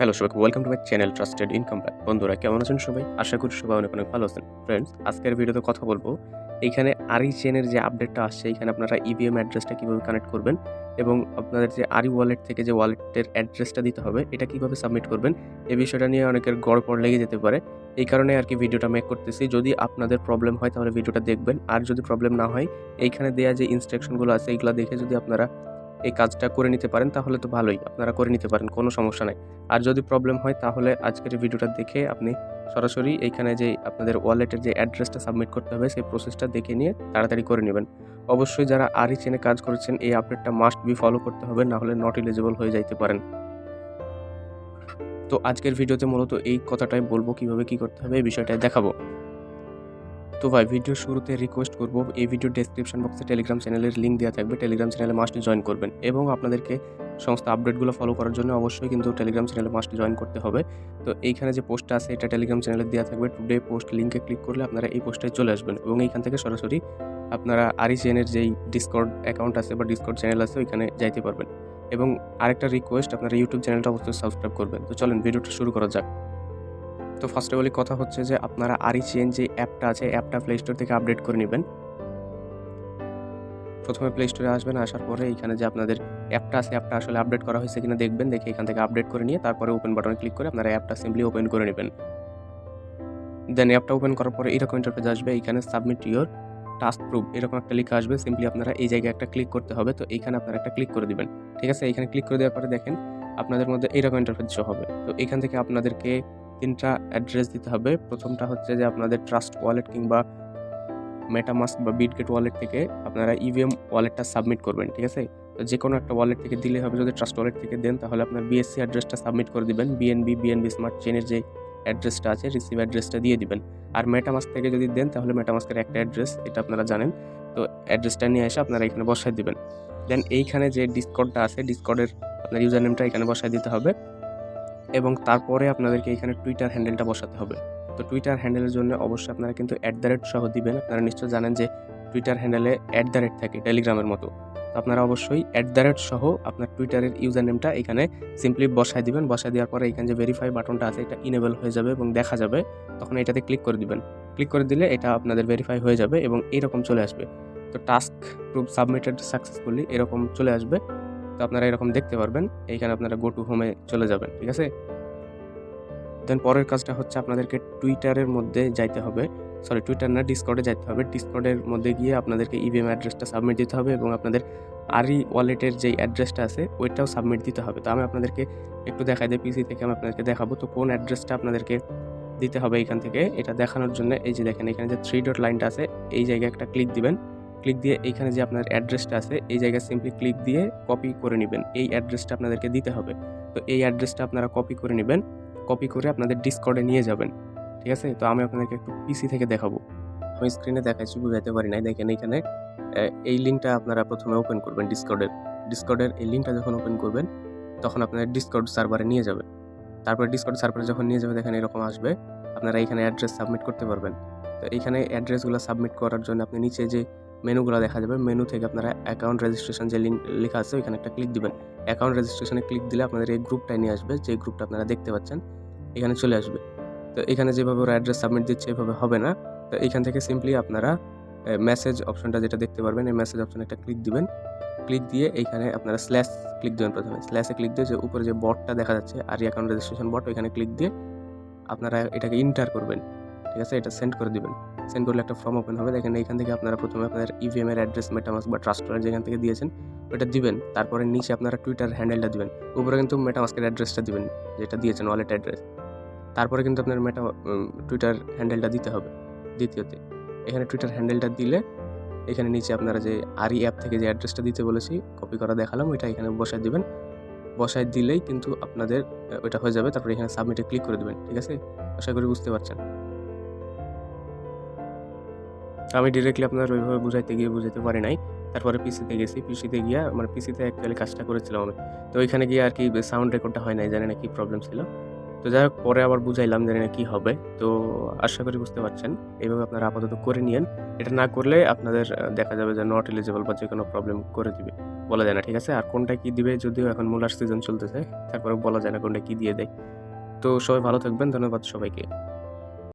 Hello সবাইকে welcome to my channel trusted income plan বন্ধুরা, কেমন আছেন সবাই? আশা করি সবাই অনেক অনেক ভালো আছেন। ফ্রেন্ডস আজকের ভিডিওতে কথা বলব। এইখানে আরি চেনের যে আপডেটটা আসছে, এখানে আপনারা E ইভিএম অ্যাড্রেসটা কীভাবে কানেক্ট করবেন এবং আপনাদের যে আরি ওয়ালেট থেকে যে ওয়ালেটের অ্যাড্রেসটা দিতে হবে, এটা কীভাবে সাবমিট করবেন এই বিষয়টা নিয়ে অনেকের গড়পড় লেগে যেতে পারে। এই কারণে আর কি ভিডিওটা মেক করতেছি। যদি আপনাদের প্রবলেম হয়, তাহলে ভিডিওটা দেখবেন। আর যদি প্রবলেম না হয়, এইখানে দেওয়া যে ইনস্ট্রাকশনগুলো আছে এইগুলো দেখে যদি আপনারা এই কাজটা করে নিতে পারেন, তাহলে তো ভালোই, আপনারা করে নিতে পারেন, কোনো সমস্যা নাই। আর যদি প্রবলেম হয়, তাহলে আজকের ভিডিওটা দেখে আপনি সরাসরি এইখানে যে আপনাদের ওয়ালেটের যে অ্যাড্রেসটা সাবমিট করতে হবে, সেই প্রসেসটা দেখে নিয়ে তাড়াতাড়ি করে নেবেন। অবশ্যই যারা আরই চেনে কাজ করেছেন, এই আপডেটটা মাস্ট বি ফলো করতে হবে, না হলে নট এলিজিবল হয়ে যাইতে পারেন। তো আজকের ভিডিওতে মূলত এই কথাটাই বলব, কীভাবে কি করতে হবে, এই বিষয়টাই দেখাবো। তো ভাই ভিডিও শুরুতে রিকোয়েস্ট করব, এই ভিডিও ডেসক্রিপশন বক্সে টেলিগ্রাম চ্যানেলের লিঙ্ক দেওয়া থাকবে। টেলিগ্রাম চ্যানেলে মাস্ট জয়েন করবেন এবং আপনাদেরকে সমস্ত আপডেটগুলো ফলো করার জন্য অবশ্যই কিন্তু টেলিগ্রাম চ্যানেলে মাস্ট জয়েন করতে হবে। তো এইখানে যে পোস্টটা আছে, এটা টেলিগ্রাম চ্যানেলে দেওয়া থাকবে। টুডে পোস্ট লিঙ্কে ক্লিক করলে আপনারা এই পোস্টে চলে আসবেন এবং এইখান থেকে সরাসরি আপনারা আরিজিএনের যেই ডিসকর্ড অ্যাকাউন্ট আছে বা ডিসকর্ড চ্যানেল আছে, ওইখানে যাইতে পারবেন। এবং আরেকটা রিকোয়েস্ট আপনারা ইউটিউব চ্যানেলটা অবশ্যই সাবস্ক্রাইব করবেন। তো চলেন ভিডিওটা শুরু করা যাক। তো ফার্স্ট অফ অল কথা হচ্ছে যে আপনারা আরি চেন যে অ্যাপটা আছে অ্যাপটা প্লে স্টোর থেকে আপডেট করে নেবেন। প্রথমে প্লে স্টোরে আসবেন, আসার পরে এখানে যে আপনাদের অ্যাপটা আছে, অ্যাপটা আসলে আপডেট করা হয়েছে কিনা দেখবেন। দেখে এখান থেকে আপডেট করে নিয়ে তারপরে ওপেন বাটনে ক্লিক করে আপনারা অ্যাপটা সিম্পলি ওপেন করে নেবেন। দেন অ্যাপটা ওপেন করার পরে এরকম ইন্টারফেস আসবে, এখানে সাবমিট ইউর টাস্ক প্রুফ এরকম একটা লেখা আসবে সিম্পলি আপনারা এই জায়গায় একটা ক্লিক করতে হবে, তো এইখানে আপনারা একটা ক্লিক করে দিবেন। ঠিক আছে? এখানে ক্লিক করে দেওয়ার পরে দেখেন আপনাদের মধ্যে এইরকম ইন্টারফেস হবে। তো এখান থেকে আপনাদেরকে তিনটা অ্যাড্রেস দিতে হবে। প্রথমটা হচ্ছে যে আপনাদের ট্রাস্ট ওয়ালেট কিংবা মেটামাস্ক বা বিটগেট ওয়ালেট থেকে আপনারা ইভিএম ওয়ালেটটা সাবমিট করবেন, ঠিক আছে? তো যে কোনো একটা ওয়ালেট থেকে দিলে হবে, যদি ট্রাস্ট ওয়ালেট থেকে দেন, তাহলে আপনার বিএসসি অ্যাড্রেসটা সাবমিট করে দিবেন। বিএনবি বিএনবি স্মার্ট চেনের যে অ্যাড্রেসটা আছে রিসিভ অ্যাড্রেসটা দিয়ে দিবেন। আর মেটামাস্ক থেকে যদি দেন, তাহলে মেটামাস্কের একটা অ্যাড্রেস এটা আপনারা জানেন। তো অ্যাড্রেসটা নিয়ে এসে আপনারা এখানে বসায় দিবেন। দেন এইখানে যে ডিসকর্ডটা আছে ডিসকর্ডের আপনার ইউজার নেমটা এখানে বসায় দিতে হবে। এবং তারপরে আপনাদেরকে এখানে টুইটার হ্যান্ডেলটা বসাতে হবে। তো টুইটার হ্যান্ডেলের জন্য অবশ্যই আপনারা কিন্তু অ্যাট দ্য রেট সহ দিবেন। আপনারা নিশ্চয় জানেন যে টুইটার হ্যান্ডেলে অ্যাট দ্য রেট থাকে টেলিগ্রামের মতো। তো আপনারা অবশ্যই অ্যাট দ্য রেট সহ আপনার টুইটারের ইউজার নেমটা এখানে সিম্পলি বসায় দিবেন। বসায় দেওয়ার পরে এখানে যে ভেরিফাই বাটনটা আছে, এটা ইনেবল হয়ে যাবে এবং দেখা যাবে। তখন এটাতে ক্লিক করে দিবেন। ক্লিক করে দিলে এটা আপনাদের ভেরিফাই হয়ে যাবে এবং এরকম চলে আসবে। তো টাস্ক প্রুফ সাবমিটেড সাকসেসফুলি এরকম চলে আসবে। তো আপনারা এরকম দেখতে পারবেন। এইখানে আপনারা গো টু হোমে চলে যাবেন, ঠিক আছে? দেন পরের কাজটা হচ্ছে আপনাদেরকে টুইটারের মধ্যে যাইতে হবে। সরি টুইটার না ডিসকর্ডে যাইতে হবে। ডিসকর্ডের মধ্যে গিয়ে আপনাদেরকে ইভিএম অ্যাড্রেসটা সাবমিট দিতে হবে এবং আপনাদের আরি ওয়ালেটের যেই অ্যাড্রেসটা আছে, ওইটাও সাবমিট দিতে হবে। তো আমি আপনাদেরকে একটু দেখাই দিই পিসি থেকে আমি আপনাদেরকে দেখাবো। তো কোন অ্যাড্রেসটা আপনাদেরকে দিতে হবে এখান থেকে? এটা দেখানোর জন্য এই যে দেখেন, এখানে যে থ্রি ডট লাইনটা আছে, এই জায়গায় একটা ক্লিক দিবেন। ক্লিক দিয়ে এইখানে যে আপনার অ্যাড্রেসটা আছে, এই জায়গায় সিম্পলি ক্লিক দিয়ে কপি করে নেবেন। এই অ্যাড্রেসটা আপনাদেরকে দিতে হবে। তো এই অ্যাড্রেসটা আপনারা কপি করে নেবেন। কপি করে আপনাদের ডিসকর্ডে নিয়ে যাবেন। ঠিক আছে? তো আমি আপনাদেরকে একটু পিসি থেকে দেখাবো। আমি স্ক্রিনে দেখাচ্ছি, বুঝাতে পারি নাই। দেখেন এখানে এই লিঙ্কটা আপনারা প্রথমে ওপেন করবেন ডিসকর্ডের ডিসকর্ডের এই লিঙ্কটা যখন ওপেন করবেন, তখন আপনাদের ডিসকর্ড সার্ভারে নিয়ে যাবে তারপরে ডিসকর্ড সার্ভারে যখন নিয়ে যাবে দেখেন এরকম আসবে। আপনারা এখানে অ্যাড্রেস সাবমিট করতে পারবেন। তো এখানে অ্যাড্রেসগুলো সাবমিট করার জন্য আপনি নিচে যে মেনুগুলো দেখা যাবে মেনু থেকে আপনারা অ্যাকাউন্ট রেজিস্ট্রেশন যে লিঙ্ক লেখা আছে, ওইখানে একটা ক্লিক দিবেন। অ্যাকাউন্ট রেজিস্ট্রেশনে ক্লিক দিলে আপনাদের এই গ্রুপটায় নিয়ে আসবে, যে গ্রুপটা আপনারা দেখতে পাচ্ছেন, এখানে চলে আসবে। তো এখানে যেভাবে ওরা অ্যাড্রেস সাবমিট দিচ্ছে, এভাবে হবে না। তো এখান থেকে সিম্পলি আপনারা মেসেজ অপশনটা যেটা দেখতে পারবেন, এই মেসেজ অপশনে একটা ক্লিক দিবেন। ক্লিক দিয়ে এইখানে আপনারা স্ল্যাশ ক্লিক দেবেন প্রথমে। স্ল্যাশে ক্লিক দিয়ে যে উপরে যে বটটা দেখা যাচ্ছে আর অ্যাকাউন্ট রেজিস্ট্রেশন বট ওইখানে ক্লিক দিয়ে আপনারা এটাকে ইন্টার করবেন। ঠিক আছে? এটা সেন্ড করে দিবেন। সেন্ড করলে একটা ফর্ম ওপেন হবে। দেখেন এইখান থেকে আপনারা প্রথমে আপনার ইভিএম এর অ্যাড্রেস মেটামাস বা ট্রাস্টার যেখান থেকে দিয়েছেন, ওটা দিবেন। তারপরে নিচে আপনারা টুইটার হ্যান্ডেলটা দিবেন। উপরে কিন্তু মেটামাস্কের অ্যাড্রেসটা দিবেন, যেটা দিয়েছেন ওয়ালেট অ্যাড্রেস তারপরে কিন্তু আপনার মেটা টুইটার হ্যান্ডেলটা দিতে হবে দ্বিতীয়তে। এখানে টুইটার হ্যান্ডেলটা দিলে এখানে নিচে আপনারা যে আরই অ্যাপ থেকে যে অ্যাড্রেসটা দিতে বলেছি কপি করা দেখালাম, ওইটা এখানে বসায় দিবেন। বসায় দিলেই কিন্তু আপনাদের ওইটা হয়ে যাবে। তারপরে এখানে সাবমিটে ক্লিক করে দেবেন, ঠিক আছে? আশা করি বুঝতে পারছেন। আমি ডিরেক্টলি আপনার ওইভাবে বুঝাইতে গিয়ে বুঝাতে পারি নাই। তারপরে পিসিতে গেছি। পিসিতে গিয়ে মানে পিসিতে অ্যাকচুয়ালি কাজটা করেছিলাম আমি। তো ওইখানে গিয়ে আর কি সাউন্ড রেকর্ডটা হয় নাই, জানি না কি প্রবলেম ছিল। তো যাই হোক, পরে আবার বুঝাইলাম জানি না কী হবে। তো আশা করি বুঝতে পারছেন। এইভাবে আপনারা আপাতত করে নিয়েন। এটা না করলে আপনাদের দেখা যাবে যে নট এলিজিবল বা যে কোনো প্রবলেম করে দিবে। বলা যায় না, ঠিক আছে? আর কোনটা কি দিবে যদিও এখন মূলার সিজন চলতেছে তারপরে বলা যায় না কোনটা কি দিয়ে দেয়। তো সবাই ভালো থাকবেন। ধন্যবাদ সবাইকে।